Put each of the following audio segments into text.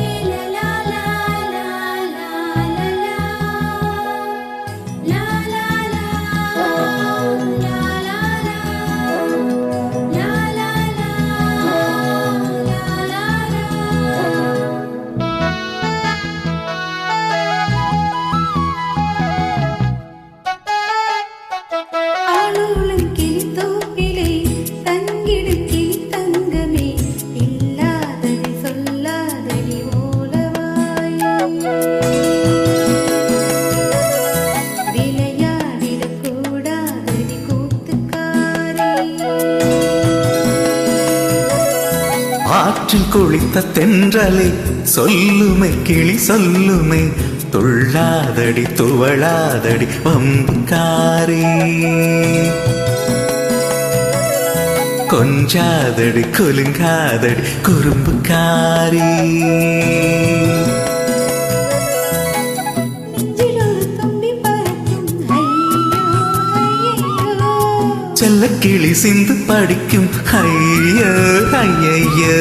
Yeah. ஆற்றில் குளித்த தென்றலே சொல்லுமை கிளி சொல்லுமை துள்ளாதடி துவளாதடி வம்புக்காரி. கொஞ்சாதடி குலுங்காதடி குறும்புக்காரி. நெஞ்சில் ஒரு தும்பி பறக்கும் ஐயோ ஐயையோ செல்ல கிளி சிந்து படிக்கும் ஐயோ ஐயையோ.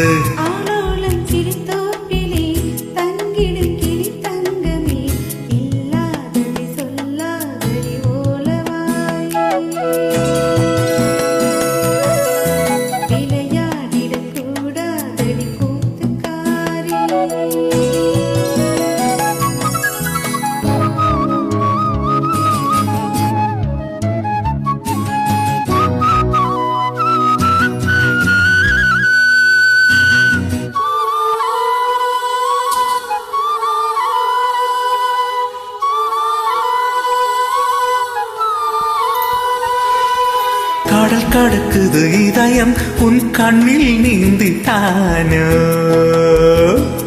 கடல் கடக்குது இதயம் உன் கண்ணில் நீந்திட்டானோ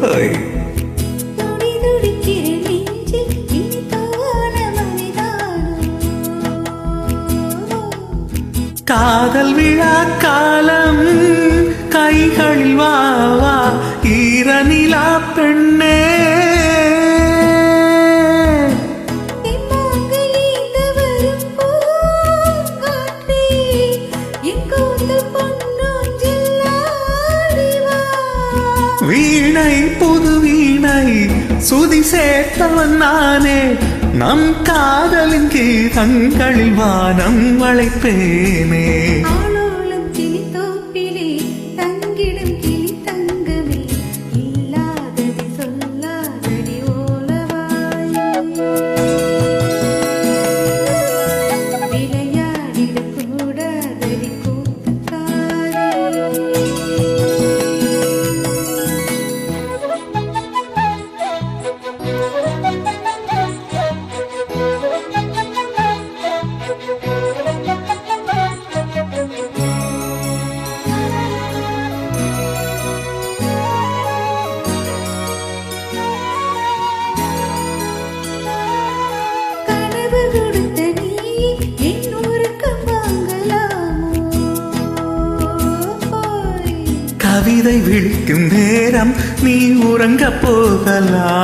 ஓய். துடி துடிக்கிற நெஞ்சில் இனிப்பான மனிதானோ வீணை புது வீணை. சுதி சேர்த்தவன் நானே. நம் காதலின் கீதங்களில் வானம் வளைப்பேனே. கவிதை விழிக்கும் நேரம் நீ உறங்க போகலாமோ.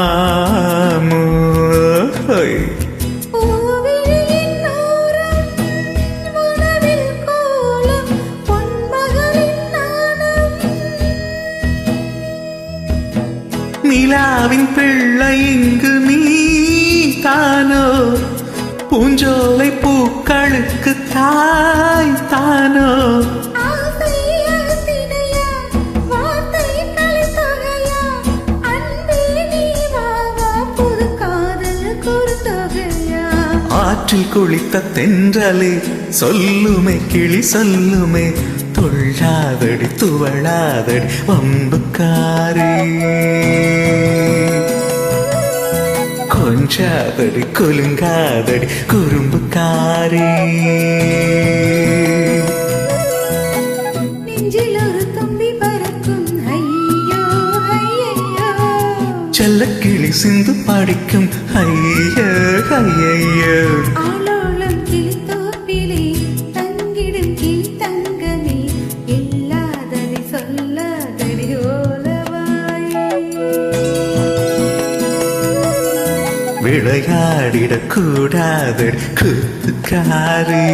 நிலாவின் பிள்ளை இங்கு நீ தானோ? பூஞ்சோலை பூக்களுக்கு தாய் தானோ? ஆற்றில் குளித்த தென்றலே சொல்லுமே கிளி சொல்லுமே துள்ளாதடி துவளாதடி வம்புக்காரே. கொஞ்சாதடி கொலுங்காதடி குறும்புக்காரே. செல்லக்கிளி சிந்து படிக்கும். ஐயோ ஐயையோ. ஆலோலம் கிளித்தோப்பிலே தங்கிடும் கிளி தங்கமே இல்லாததை சொல்லாதடி ஓலவாயே. விளையாடிடக் கூடாதடி கூத்துக்காரி